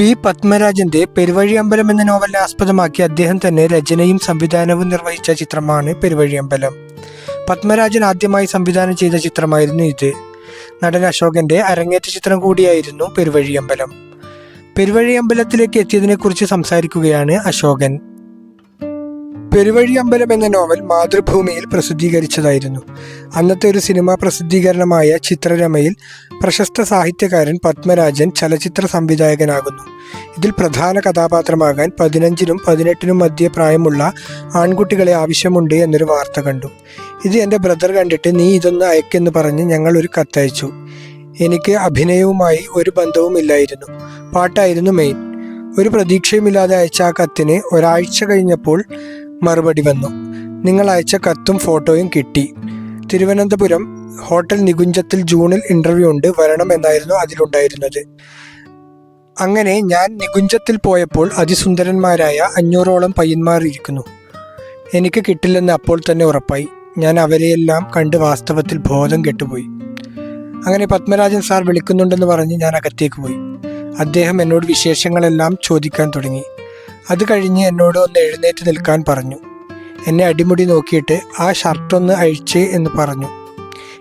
P പത്മരാജന്റെ Peruvazhiyambalam എന്ന നോവലിനെ ആസ്പദമാക്കി അദ്ദേഹം തന്നെ രചനയും സംവിധാനവും നിർവഹിച്ച ചിത്രമാണ് പെരുവഴിയമ്പലം. പത്മരാജൻ ആദ്യമായി സംവിധാനം ചെയ്ത ചിത്രമായിരുന്നു ഇത്. നടൻ അശോകന്റെ അരങ്ങേറ്റ ചിത്രം കൂടിയായിരുന്നു പെരുവഴിയമ്പലം. പെരുവഴിയമ്പലത്തിലേക്ക് എത്തിയതിനെക്കുറിച്ച് സംസാരിക്കുകയാണ് അശോകൻ. പെരുവഴിയമ്പലം എന്ന നോവൽ മാതൃഭൂമിയിൽ പ്രസിദ്ധീകരിച്ചതായിരുന്നു. അന്നത്തെ ഒരു സിനിമാ പ്രസിദ്ധീകരണമായ ചിത്രരമയിൽ പ്രശസ്ത സാഹിത്യകാരൻ പത്മരാജൻ ചലച്ചിത്ര സംവിധായകനാകുന്നു. ഇതിൽ പ്രധാന കഥാപാത്രമാകാൻ പതിനഞ്ചിനും പതിനെട്ടിനും മധ്യ പ്രായമുള്ള ആൺകുട്ടികളെ ആവശ്യമുണ്ട് എന്നൊരു വാർത്ത കണ്ടു. ഇത് എന്റെ ബ്രദർ കണ്ടിട്ട് നീ ഇതൊന്ന് അയക്കെന്ന് പറഞ്ഞ് ഞങ്ങൾ ഒരു കത്തയച്ചു. എനിക്ക് അഭിനയവുമായി ഒരു ബന്ധവുമില്ലായിരുന്നു പാട്ടായിരുന്നു മെയിൻ. ഒരു പ്രതീക്ഷയുമില്ലാതെ അയച്ച ആ കത്തിന് ഒരാഴ്ച കഴിഞ്ഞപ്പോൾ മറുപടി വന്നു. നിങ്ങൾ അയച്ച കത്തും ഫോട്ടോയും കിട്ടി. തിരുവനന്തപുരം ഹോട്ടൽ നികുഞ്ചത്തിൽ ജൂണിൽ ഇന്റർവ്യൂ ഉണ്ട്. വരണം എന്നായിരുന്നു അതിലുണ്ടായിരുന്നത്. അങ്ങനെ ഞാൻ നികുഞ്ചത്തിൽ പോയപ്പോൾ അതിസുന്ദരന്മാരായ അഞ്ഞൂറോളം പയ്യന്മാർ ഇരിക്കുന്നു. എനിക്ക് കിട്ടില്ലെന്ന് അപ്പോൾ തന്നെ ഉറപ്പായി. ഞാൻ അവരെയെല്ലാം കണ്ട് വാസ്തവത്തിൽ ബോധം കെട്ടുപോയി. അങ്ങനെ പത്മരാജൻ സാർ വിളിക്കുന്നുണ്ടെന്ന് പറഞ്ഞ് ഞാൻ അകത്തേക്ക് പോയി. അദ്ദേഹം എന്നോട് വിശേഷങ്ങളെല്ലാം ചോദിക്കാൻ തുടങ്ങി. അത് കഴിഞ്ഞ് എന്നോട് ഒന്ന് എഴുന്നേറ്റ് നിൽക്കാൻ പറഞ്ഞു. എന്നെ അടിമുടി നോക്കിയിട്ട് ആ ഷർട്ടൊന്ന് അഴിച്ച് എന്ന് പറഞ്ഞു.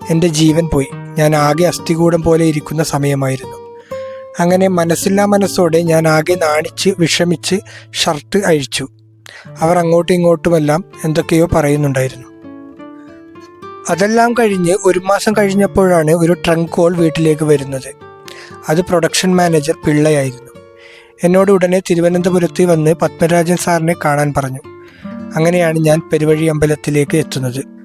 എന്റെ ജീവൻ പോയി. ഞാൻ ആകെ അസ്ഥികൂടം പോലെ ഇരിക്കുന്ന സമയമായിരുന്നു. അങ്ങനെ മനസ്സില്ലാ മനസ്സോടെ ഞാൻ ആകെ നാണിച്ച് വിഷമിച്ച് ഷർട്ട് അഴിച്ചു. അവർ അങ്ങോട്ടും ഇങ്ങോട്ടുമെല്ലാം എന്തൊക്കെയോ പറയുന്നുണ്ടായിരുന്നു. അതെല്ലാം കഴിഞ്ഞ് ഒരു മാസം കഴിഞ്ഞപ്പോഴാണ് ഒരു ട്രങ്ക് കോൾ വീട്ടിലേക്ക് വരുന്നത്. അത് പ്രൊഡക്ഷൻ മാനേജർ പിള്ളയായിരുന്നു. എന്നോട് ഉടനെ തിരുവനന്തപുരത്ത് വന്ന് പത്മരാജൻ സാറിനെ കാണാൻ പറഞ്ഞു. അങ്ങനെയാണ് ഞാൻ പെരുവഴി അമ്പലത്തിലേക്ക് എത്തുന്നത്.